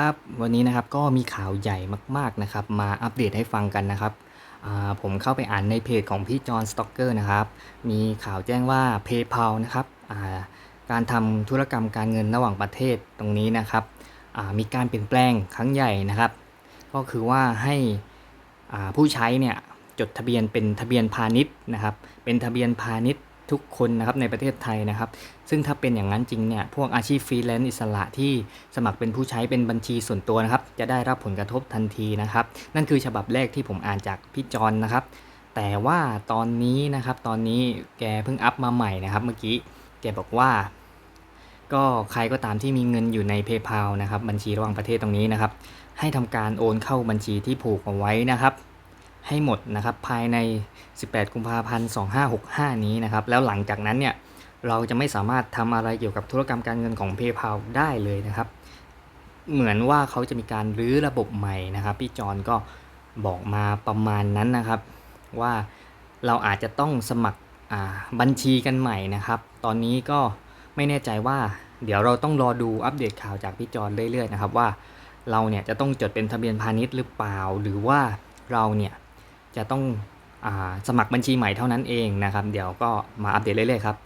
ครับวันนี้นะครับก็มีข่าวใหญ่มากๆนะครับมาอัปเดตให้ฟังกันนะครับผมเข้าไปอ่านในเพจของพี่จอห์นสต็อกเกอร์นะครับมีข่าวแจ้งว่า PayPal นะครับการทำธุรกรรมการเงินระหว่างประเทศตรงนี้นะครับมีการเปลี่ยนแปลงครั้งใหญ่นะครับ ก็คือว่าให้ผู้ใช้เนี่ยจดทะเบียนเป็นทะเบียนพาณิชย์นะครับเป็นทะเบียนพาณิชย์ ทุกคนนะครับในประเทศไทยนะครับ ซึ่งถ้าเป็นอย่างนั้นจริงเนี่ยพวกอาชีพฟรีแลนซ์อิสระที่สมัครเป็นผู้ใช้เป็นบัญชีส่วนตัวนะครับ จะได้รับผลกระทบทันทีนะครับ นั่นคือฉบับแรกที่ผมอ่านจากพี่จอนนะครับ แต่ว่าตอนนี้นะครับตอนนี้แกเพิ่งอัพมาใหม่นะครับ เมื่อกี้แกบอกว่าก็ใครก็ตามที่มีเงินอยู่ใน PayPal นะครับ บัญชีระหว่างประเทศตรงนี้นะครับ ให้ทำการโอนเข้าบัญชีที่ผูกเอาไว้นะครับ ให้หมดนะครับภายใน 18 กุมภาพันธ์ 2565 นี้นะครับ แล้วหลังจากนั้นเนี่ยเราจะไม่สามารถทำอะไรเกี่ยวกับธุรกรรมการเงินของ PayPal ได้เลยนะครับ เหมือนว่าเขาจะมีการรื้อระบบใหม่นะครับ พี่จอนก็บอกมาประมาณนั้นนะครับ ว่าเราอาจจะต้องสมัครบัญชีกันใหม่นะครับ ตอนนี้ก็ไม่แน่ใจว่า เดี๋ยวเราต้องรอดูอัปเดตข่าวจากพี่จอนเรื่อยๆนะครับว่าเราเนี่ยจะต้องจดเป็นทะเบียนพาณิชย์หรือเปล่า หรือว่าเราเนี่ย จะต้องอสมัครบัญชีใหม่เท่านั้นเองนะครับ เดี๋ยวก็มาอัปเดตเรื่อยๆครับ